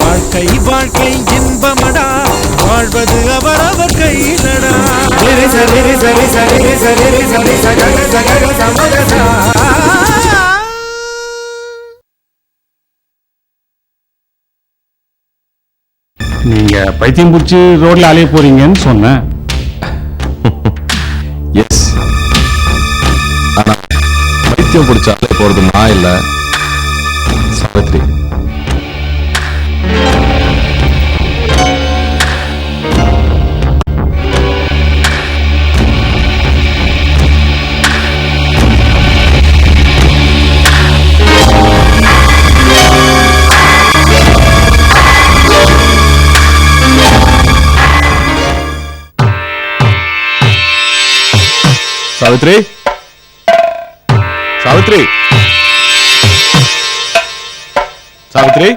வாழ்க்கை வாழ்க்கை இன்பமடா. வாழ்வது அவரவர் கையிலடா. சரி சரி சரி சரி சரி சரி சகல சமரசா. நீங்க பைத்தியம் பிடிச்சி ரோட்ல அலைய போறீங்கன்னு சொன்னேன். பைத்தியம் பிடிச்சாலே போறது நான் இல்ல. சாவித்ரி. சாவித்ரி? சாவித்ரி. சாவித்ரி.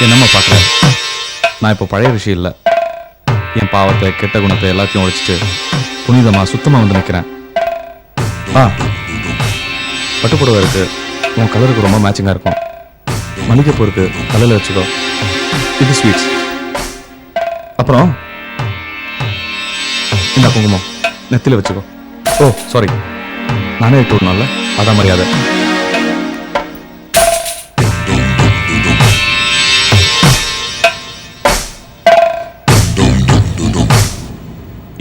என்னம்மா பார்க்குற? நான் இப்போ பழைய விஷயம் இல்லை. என் பாவத்தை கெட்ட குணத்தை எல்லாத்தையும் ஒழிச்சிட்டு புனிதமா சுத்தமா வந்து நிற்கிறேன் ஆ பட்டுப்புடவை இருக்கு. உன் கலருக்கு ரொம்ப மேட்சிங்காக இருக்கும். மளிகை இருக்கு தலையில் வச்சுக்கோ. இது ஸ்வீட்ஸ் அப்புறம் இந்த குங்குமம் நெத்தில வச்சுக்கோ. ஓ சாரி நானே எடுத்து விடணும்ல? அதான் மரியாதை.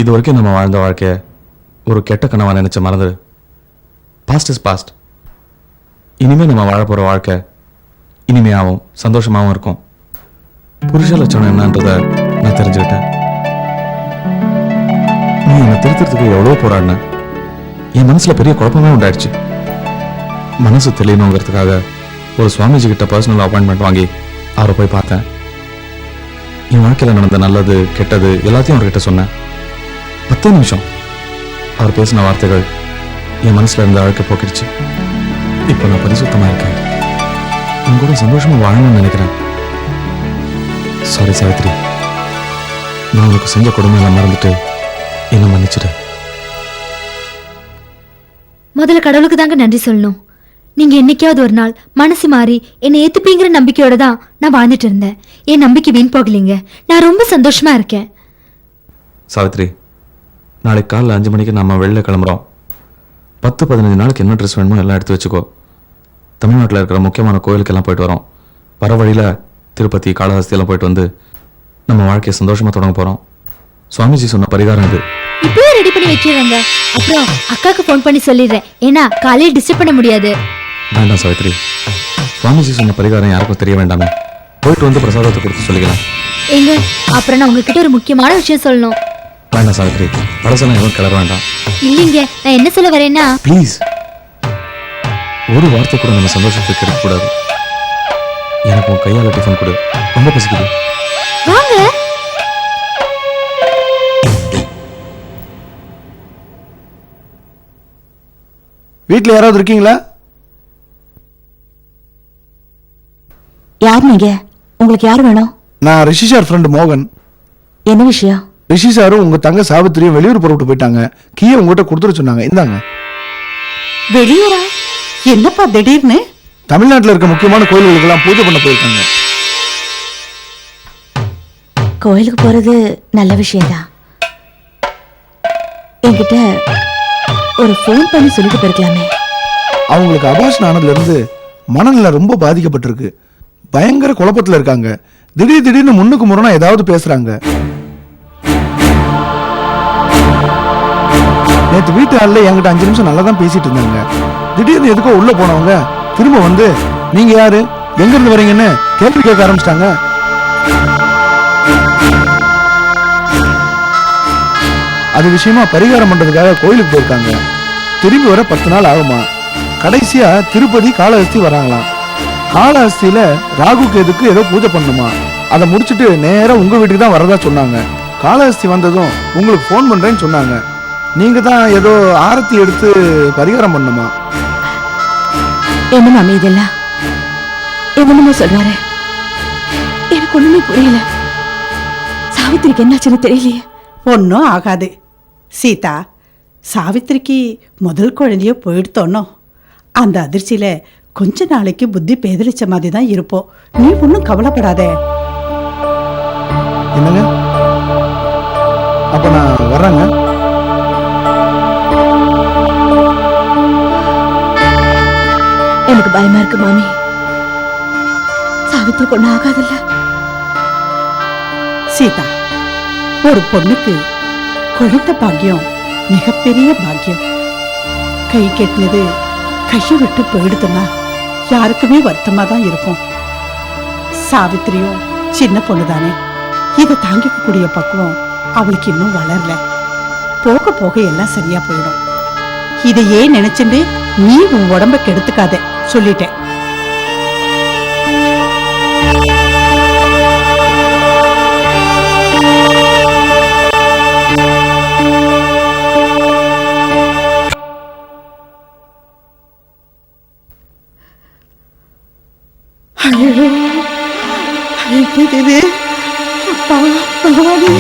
இது வரைக்கும் நம்ம வாழ்ந்த வாழ்க்கைய ஒரு கெட்ட கனவா நினைச்ச மறந்துடு பாஸ்ட் இஸ் பாஸ்ட் இனிமே நம்ம வாழ போற வாழ்க்கை இனிமையாகவும் சந்தோஷமாகவும் இருக்கும். புருஷ லட்சணம் என்னன்றத நான் தெரிஞ்சுக்கிட்டேன். நீ என்னை திருத்துறதுக்கு எவ்வளோ போராடின. என் மனசுல பெரிய குழப்பமே உண்டாயிடுச்சு. மனசு தெளியணுங்கிறதுக்காக ஒரு சுவாமிஜி கிட்ட பர்சனல் அப்பாயின்மெண்ட் வாங்கி அவரை போய் பார்த்தேன். என் வாழ்க்கையில் நடந்த நல்லது கெட்டது எல்லாத்தையும் அவர்கிட்ட சொன்னேன். பத்தே நிமிஷம் அவர் பேசின வார்த்தைகள் என் மனசுல இருந்த அழுக்க போக்கிடுச்சு. இப்போ நான் பரிசுத்தமாக இருக்கேன். உன் கூட சந்தோஷமா வாழணும்னு நினைக்கிறேன். சாரி சாவித்ரி நான் உனக்கு செஞ்ச கொடுமையெல்லாம் மறந்துட்டு என்ன மன்னிச்சிடு. முதல்ல கடவுளுக்கு தாங்க நன்றி சொல்லணும். நீங்க என்னைக்காவது ஒரு நாள் மனசு மாறி என்னை ஏத்துப்பீங்கிற நம்பிக்கையோட தான் நான் வாழ்ந்துட்டு இருந்தேன். என் நம்பிக்கை வீண் போகலைங்க. நான் ரொம்ப சந்தோஷமா இருக்கேன். சாவித்ரி நாளைக்கு காலைல அஞ்சு மணிக்கு நம்ம வெளில கிளம்புறோம். பத்து பதினஞ்சு நாளைக்கு என்ன ட்ரெஸ் வேணுமோ எல்லாம் எடுத்து வச்சுக்கோ. தமிழ்நாட்டில் இருக்கிற முக்கியமான கோயிலுக்கெல்லாம் போயிட்டு வரோம். வர வழியில திருப்பதி காளஹஸ்தி எல்லாம் போயிட்டு வந்து நம்ம வாழ்க்கையை சந்தோஷமா தொடங்க போறோம். சுவாமிஜி சொன்ன பரிகாரம் இது. இப்பவே ரெடி பண்ணி வச்சிடுறேங்க. அப்புறம் அக்காக்கு ஃபோன் பண்ணி சொல்லிடுறேன். ஏன்னா காலையில் டிஸ்டர்ப் பண்ண முடியாது. வேண்டாம் சாவித்ரி. சுவாமிஜி சொன்ன பரிகாரம் யாருக்கும் தெரிய வேண்டாமே. போயிட்டு வந்து பிரசாதத்தை கொடுத்து சொல்லிக்கலாம். ஏங்க அப்புறம் நான் உங்ககிட்ட ஒரு முக்கியமான விஷயம் சொல்லணும். வேண்டாம் சாவித்ரி. பழசெல்லாம் எதுவும் கிளற வேண்டாம். இல்லைங்க நான் என்ன சொல்ல வரேன்னா ப்ளீஸ் ஒரு வார்த்தை கூட நம்ம சந்தோஷத்துக்கு கிடைக்கக்கூடாது எனக்கு உன் கையால டிஃபன் கொடு. ரொம்ப பசிக்குது. வாங்க. வீட்டில் யாராவது இருக்கீங்களா? யார் நீங்க? உங்களுக்கு யார் வேணும்? நான் ரிஷி சார் ஃப்ரெண்டு மோகன். என்ன விஷயம்? ரிஷி சாரும் உங்க தங்க சாவித்திரியும் வெளியூர் புறப்பட்டு போயிட்டாங்க. கீயை உங்ககிட்ட கொடுத்துட சொன்னாங்க. இந்தாங்க. வெளியூரா? என்னப்பா திடீர்னு? தமிழ்நாட்டில் இருக்க முக்கியமான கோயில்களுக்கெல்லாம் பூஜை பண்ண போயிருக்காங்க. கோயிலுக்கு போறது நல்ல விஷயம்தான். என்கிட்ட ஒரு ஃபோன் பண்ணி சொல்லிட்டு போயிருக்கலாமே. அவங்களுக்கு அபாஷன் ஆனதுல இருந்து மனநிலை ரொம்ப பாதிக்கப்பட்டிருக்கு. பயங்கர குழப்பத்துல இருக்காங்க. திடீர் திடீர்னு முன்னுக்கு முரணா ஏதாவது பேசுறாங்க. நேத்து வீட்டு ஆள்ல என்கிட்ட அஞ்சு நிமிஷம் நல்லா தான் பேசிட்டு இருந்தாங்க. திடீர்னு எதுக்கோ உள்ள போனவங்க திரும்ப வந்து நீங்க யாரு? எங்க இருந்து வரீங்கன்னு கேள்வி கேட்க ஆரம்பிச்சிட்டாங்க. அது விஷயமா பரிகாரம் பண்றதுக்காக கோயிலுக்கு போயிருக்காங்க. திரும்பி வர பத்து நாள் ஆகுமா? கடைசியா திருப்பதி காளஹஸ்தி வராங்களாம். காளஹஸ்தியில ராகு கேதுக்கு ஏதோ பூஜை பண்ணுமா? அதை முடிச்சுட்டு நேரா உங்க வீட்டுக்கு தான் வரதா சொன்னாங்க. காளஹஸ்தி வந்ததும் உங்களுக்கு ஃபோன் பண்றேன்னு சொன்னாங்க. நீங்க தான் ஏதோ ஆரத்தி எடுத்து பரிகாரம் பண்ணுமா? என்ன மாமி இதெல்லாம்? என்னமோ சொல்றாரு எனக்கு ஒண்ணுமே புரியல. சாவித்திரிக்கு என்னாச்சுன்னு தெரியலையே. ஒன்றும் ஆகாது. சீதா சாவித்திரிக்கு முதல் குழந்தைய போயிடுத்தோன்னோ? அந்த அதிர்ச்சியில கொஞ்ச நாளைக்கு புத்தி பேதலிச்ச மாதிரி தான் இருப்போம் நீ ஒன்றும் கவலைப்படாத. என்னங்க? அப்ப நான் வர்றேங்க. எனக்கு பயமா இருக்கு மாமி. சாவித்ரி பொண்ணு ஆகாதல்ல. சீதா ஒரு பொண்ணுக்கு கொடுத்த பாக்கியம் மிகப்பெரிய பாக்கியம். கை கெட்டினது கையை விட்டு போயிடுதுன்னா யாருக்குமே வருத்தமா தான் இருக்கும். சாவித்திரியும் சின்ன பொண்ணு தானே இதை தாங்கிக்கக்கூடிய பக்குவம் அவளுக்கு இன்னும் வளரல. போக போக எல்லாம் சரியா போயிடும். இதையே நினைச்சுட்டு நீ உன் உடம்ப கெடுத்துக்காதே. சொல்லிட்டேன். இது அப்பா பகவானே.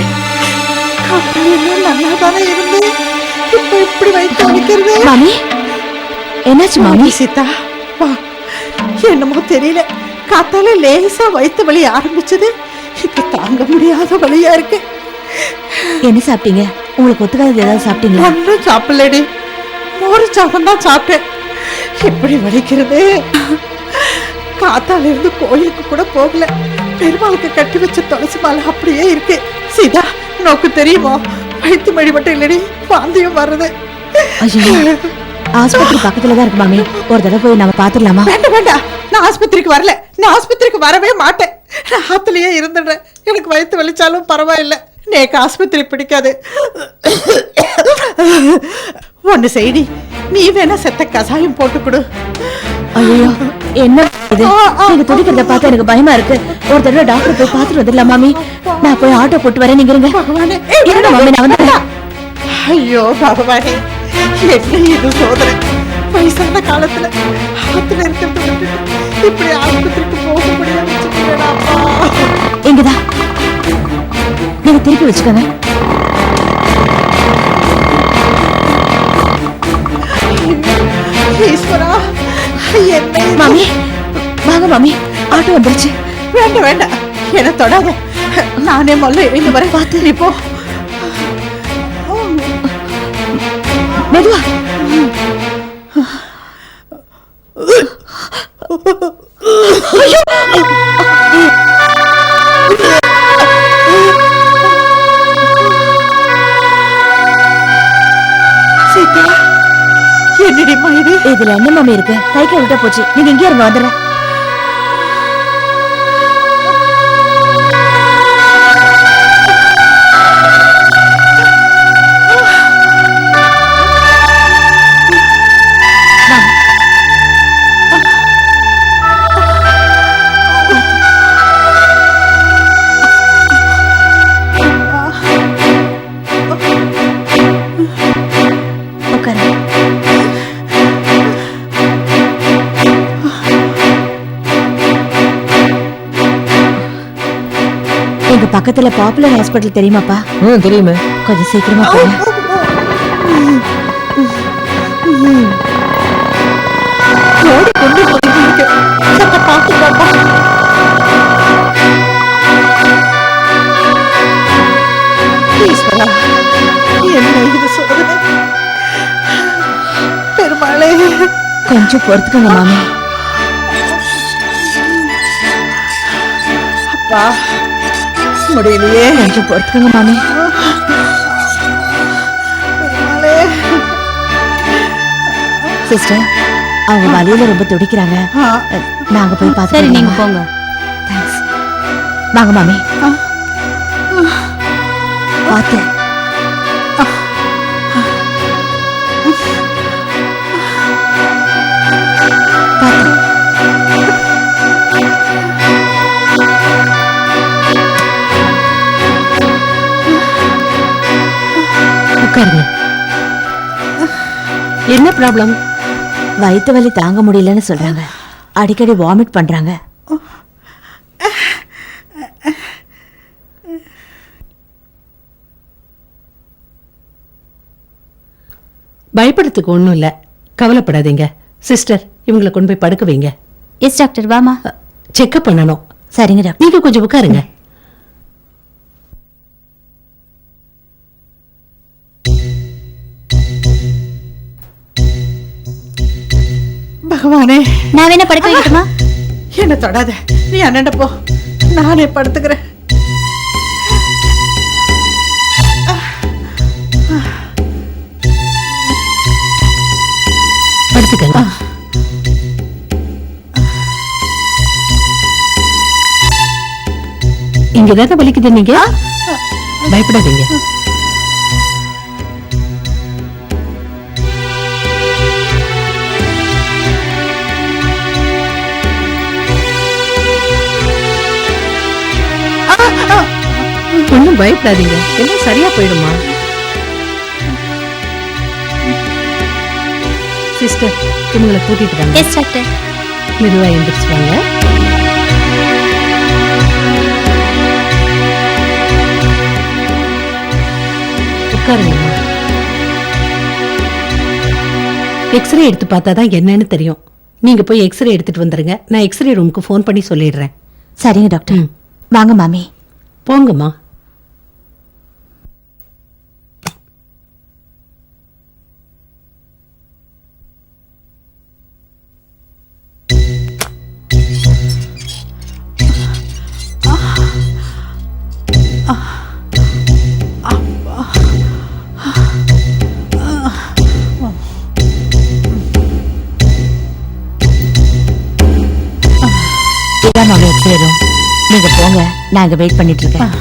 காலையில நல்லா தானே இருந்து இப்ப இப்படி வைத்து வலிக்கிறது? மாமி என்னாச்சு மாமி சீதா என்னமோ தெரியல. காத்தால லேசா வயித்து வலி ஆரம்பிச்சது. இப்ப தாங்க முடியாத வலியா இருக்கு. என்ன சாப்பிட்டீங்க? உங்களுக்கு ஒத்துக்காதது ஏதாவது சாப்பிட்டீங்களா? ஒன்றும் சாப்பிடலடி. மோர் சாதம் தான் சாப்பிட்டேன். இப்படி வலிக்கிறது? காத்தால இருந்து கோயிலுக்கு கூட போகல. பெருமாளுக்கு கட்டி வச்ச துளசி மாலை அப்படியே இருக்கு. சீதா நோக்கு தெரியுமோ? வயிற்று மழி மட்டும் இல்லடி வாந்தியும் வருது ஐயோ. ஆஸ்பத்திரி பக்கத்துல தான் இருக்கு மாமி. ஒரு தடவை போய் நம்ம பாத்துடலாமா? வேண்டாம் வேண்டாம். நான் ஆஸ்பத்திரிக்கு வரல. நான் ஆஸ்பத்திரிக்கு வரவே மாட்டேன். நான் ஆத்துலயே இருந்துடுறேன். எனக்கு வயிற்று வலிச்சாலும் பரவாயில்ல. நேக்கு ஆஸ்பத்திரி பிடிக்காது. ஒன்னு செய்டி. நீ வேணா செத்த கசாயம் போட்டு கொடு. ஐயோ என்ன இது? நீங்க துடிக்கிறத பார்த்தா எனக்கு பயமா இருக்கு. ஒரு தடவை டாக்டர் போய் பாத்துட்டு வந்துடலாம் மாமி. நான் போய் ஆட்டோ போட்டு வரேன் நீங்க இருங்க. இருங்க மாமி நான் வந்து ஐயோ பகவானே. என்ன இது சோதனை? வயசான காலத்துல ஆத்துல இருக்கிறது இப்படி ஆஸ்பத்திரிக்கு போக வச்சுக்கிறேனாப்பா இங்கதான் நீங்க திருப்பி வச்சுக்கோங்க. ஈஸ்வரா என்ன? மாமி வாங்க மாமி. ஆட்டோ வந்துருச்சு. வேண்டாம் வேண்டாம். என்ன தொடாத. நானே முதல்ல எழுந்து வரேன். பார்த்து. நீ மெதுவா. இதுல என்ன மாமி இருக்கு? சைக்கிள் விட்ட போச்சு. நீங்க இங்கே இருங்க வந்துடுறேன். எங்க பக்கத்துல பாப்புலர் ஹாஸ்பிட்டல் தெரியுமாப்பா? தெரியுமே. கொஞ்சம் சீக்கிரமா போங்க. ஓடி கொண்டு போயிருக்கு சத்த பார்த்துக்கோப்பா ஈஸ்வரா என்ன இது பெருமாளே. கொஞ்சம் பொறுத்துக்கோங்க மாமி. அப்பா. முடியலையே. கொஞ்சம் பொறுத்துக்கோங்க மாமி. சிஸ்டர் அவங்க வலியில ரொம்ப துடிக்கிறாங்க. நாங்க போய் பார்த்து சரி நீங்க போங்க. தேங்க்ஸ் வாங்க மாமி. பார்த்து. உட்காருங்க. என்ன ப்ராப்ளம் வயிற்று வலி தாங்க முடியலன்னு சொல்றாங்க. அடிக்கடி வாமிட் பண்றாங்க. பயப்படுறதுக்கு ஒன்றும் இல்லை. கவலைப்படாதீங்க. சிஸ்டர் இவங்களை கொண்டு போய் படுக்க வைங்க. எஸ் டாக்டர் வாமா செக்அப் பண்ணணும். சரிங்க டாக்டர் நீங்கள் கொஞ்சம் உட்காருங்க. பகவானே. நான் வேணா படுக்க வைக்கட்டுமா? என்ன தொடாத. நீ அண்ணன் போ. நானே படுத்துக்கிறேன். படுத்துக்கங்க. இங்க ஏதாவது வலிக்குது நீங்க? பயப்படாதீங்க. ஒன்றும் பயப்படாதீங்க. எல்லாம் சரியா போயிடுமா? சிஸ்டர் இவங்களை கூட்டிட்டு வாங்க. எஸ் டாக்டர் மெதுவா எந்திரிச்சு வாங்க. உட்காருங்கம்மா எக்ஸ்ரே எடுத்து பார்த்தா தான் என்னன்னு தெரியும். நீங்க போய் எக்ஸ்ரே எடுத்துட்டு வந்துருங்க. நான் எக்ஸ்ரே ரூமுக்கு ஃபோன் பண்ணி சொல்லிடுறேன். சரிங்க டாக்டர். வாங்க மாமி. போங்கம்மா. இதான் மாமி நீங்க போங்க. நான் வெயிட் பண்ணிட்டு இருக்கேன்.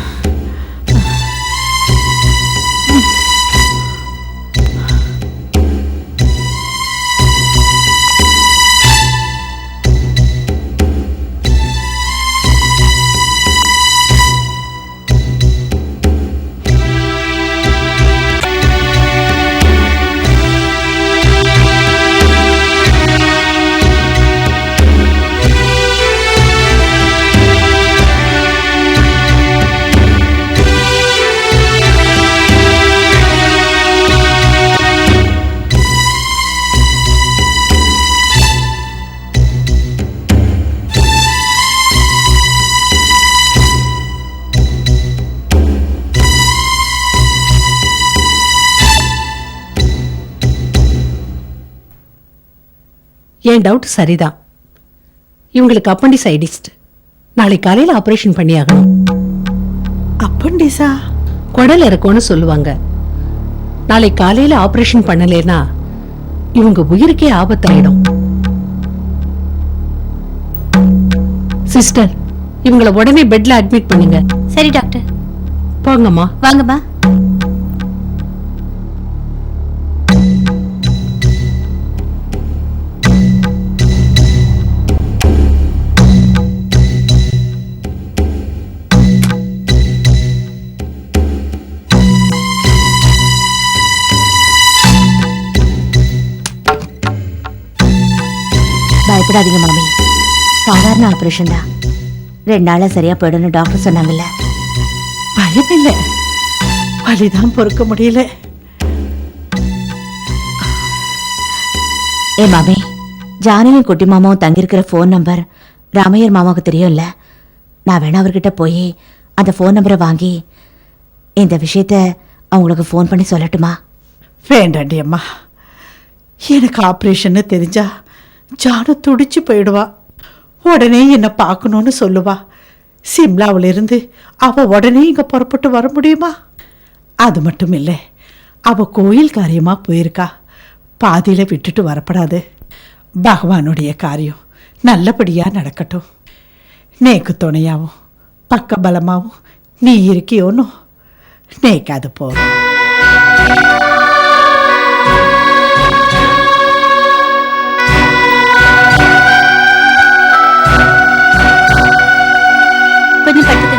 என் டவுட் சரிதான். இவங்களுக்கு அப்பண்டிசைடிஸ்ட் நாளை காலையில ஆபரேஷன் பண்ணியாகணும். அப்பண்டிஸா குடல் இறக்கும்னு சொல்லுவாங்க. நாளை காலையில ஆபரேஷன் பண்ணலைன்னா இவங்க உயிருக்கே ஆபத்தாயிடும். சிஸ்டர் இவங்கள உடனே பெட்ல அட்மிட் பண்ணுங்க. சரி டாக்டர் போங்கம்மா. வாங்கம்மா. பயப்படாதீங்க மாமி. சாதாரண ஆபரேஷன் தான். ரெண்டு நாளா சரியா போயிடும்னு டாக்டர் சொன்னாங்கல்ல. பயம் இல்ல வலிதான் பொறுக்க முடியல. ஏ மாமி. ஜானகியும் குட்டி மாமாவும் தங்கியிருக்கிற ஃபோன் நம்பர் ராமையர் மாமாவுக்கு தெரியும்ல? நான் வேணா அவர்கிட்ட போய் அந்த ஃபோன் நம்பரை வாங்கி இந்த விஷயத்த அவங்களுக்கு ஃபோன் பண்ணி சொல்லட்டுமா? வேண்டாண்டி அம்மா. எனக்கு ஆப்ரேஷன்னு தெரிஞ்சா ஜானு துடிச்சு போயிடுவா. உடனே என்னை பார்க்கணும்னு சொல்லுவா. சிம்லாவிலிருந்து அவ உடனே இங்கே புறப்பட்டு வர முடியுமா? அது மட்டும் இல்லை அவ கோயில் காரியமாக போயிருக்கா. பாதியில் விட்டுட்டு வரப்படாது. பகவானுடைய காரியம் நல்லபடியாக நடக்கட்டும். நேக்கு துணையாகவும் பக்க பலமாகவும் நீ இருக்கியோன்னு நேக்கு அது போதும் கொஞ்சம்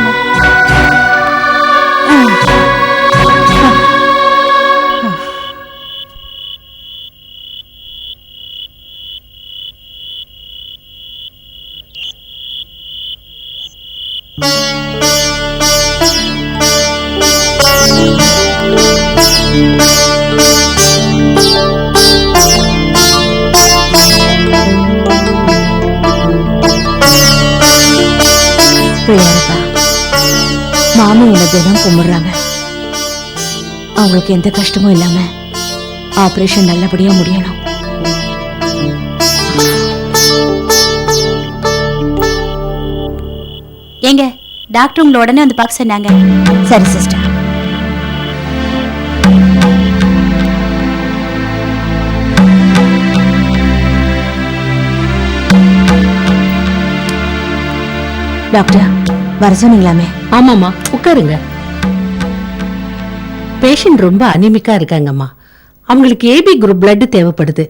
தினம் கும்பிடுறாங்க. அவங்களுக்கு எந்த கஷ்டமும் இல்லாம ஆபரேஷன் நல்லபடியா முடியணும். ஏங்க டாக்டர் உங்களை உடனே வந்து பார்க்க சொன்னாங்க. சரி சிஸ்டர். டாக்டர் வர சொன்னீங்களாமே? ஆமாம்மா. உட்காருங்க. பேஷண்ட் ரொம்ப அனிமிக்கா இருக்காங்கம்மா. அவங்களுக்கு ஏபி குரூப் blood தேவைப்படுது.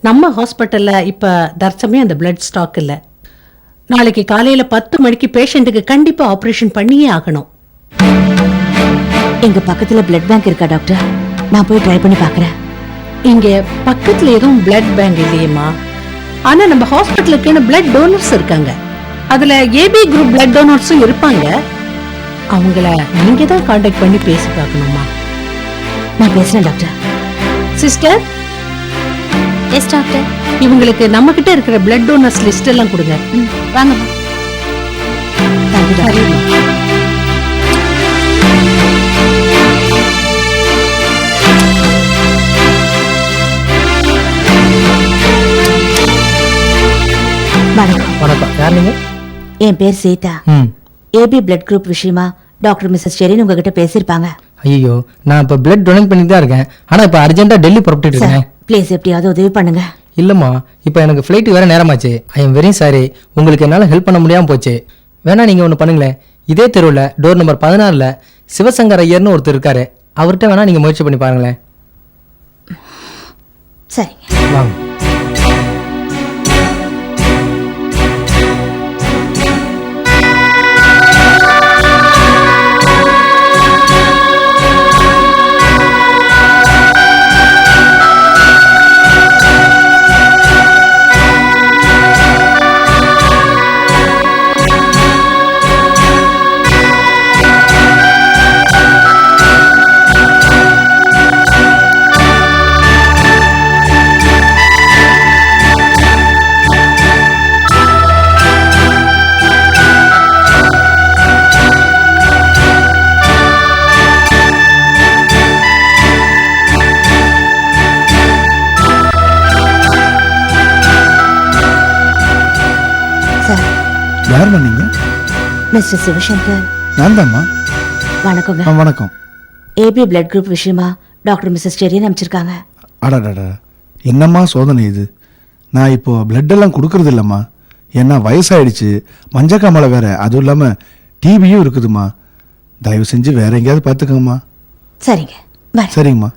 நம்ம ஹாஸ்பிட்டல்ல இப்ப தற்சமயம் அந்த blood ஸ்டாக் இல்ல. நாளைக்கு காலையில பத்து மணிக்கு பேஷண்ட்டுக்கு கண்டிப்பா ஆபரேஷன் பண்ணியே ஆகணும். எங்க பக்கத்துல பிளட் பேங்க் இருக்கா டாக்டர் நான் போய் ட்ரை பண்ணி பார்க்கறேன் இங்க பக்கத்துல எதுவும் பிளட் பேங்க் இல்லையேம்மா. ஆனா நம்ம ஹாஸ்பிட்டலுக்குன்னு பிளட் டோனர்ஸ் இருக்காங்க. அதுல ஏபி குரூப் பிளட் டோனர்ஸும் இருப்பாங்க. அவங்கள நீங்க தான் காண்டாக்ட் பண்ணி பேசி பார்க்கணுமா? நான் பேசுறேன் டாக்டர். Sister yes doctor. இவங்களுக்கு நம்ம கிட்ட இருக்கிற பிளட் டோனர்ஸ் லிஸ்ட் எல்லாம் கொடுங்க. டாக்டர். வணக்கம். வணக்கம். யார் நீங்க? என் பேர் சீதா. ம். ஏபி பிளட் குரூப் விஷயமா டாக்டர் மிஸ்ஸஸ் ஷெரின் உங்ககிட்ட பேசியிருப்பாங்க. ஐயோ நான் இப்போ பிளட் டொனேட் பண்ணி தான் இருக்கேன். ஆனால் இப்போ அர்ஜென்ட்டாக டெல்லி புறப்பட்டு சார் இருக்கேன். ப்ளீஸ் எப்படியாவது உதவி பண்ணுங்க. இல்லைம்மா இப்போ எனக்கு ஃப்ளைட்டு வேற நேரமாச்சு. ஐ எம் வெரி சாரி உங்களுக்கு என்னால் ஹெல்ப் பண்ண முடியாமல் போச்சு. வேணா நீங்கள் ஒன்று பண்ணுங்களேன். இதே தெருவில் டோர் நம்பர் பதினாறில் சிவசங்கர் ஐயர்னு ஒருத்தர் இருக்காரு. அவர்கிட்ட வேணா நீங்கள் முயற்சி பண்ணி பாருங்களேன். சரிங்க வாங்க. மிஸ்டர் சிவசங்கர். நான் தான்மா வணக்கங்க வணக்கம். ஏபி பிளட் குரூப் விஷயமா டாக்டர் மிஸ்ஸஸ் ஷெரின் அனுப்பிச்சிருக்காங்க. அடடடா என்னம்மா சோதனை இது? நான் இப்போ blood எல்லாம் கொடுக்கறது இல்லைம்மா. ஏன்னா வயசாயிடுச்சு. மஞ்சக்காமலை வேற. அதுவும் இல்லாமல் டிபியும் இருக்குதுமா தயவு செஞ்சு வேற எங்கேயாவது பார்த்துக்கோங்கம்மா. சரிங்க. சரிங்கம்மா.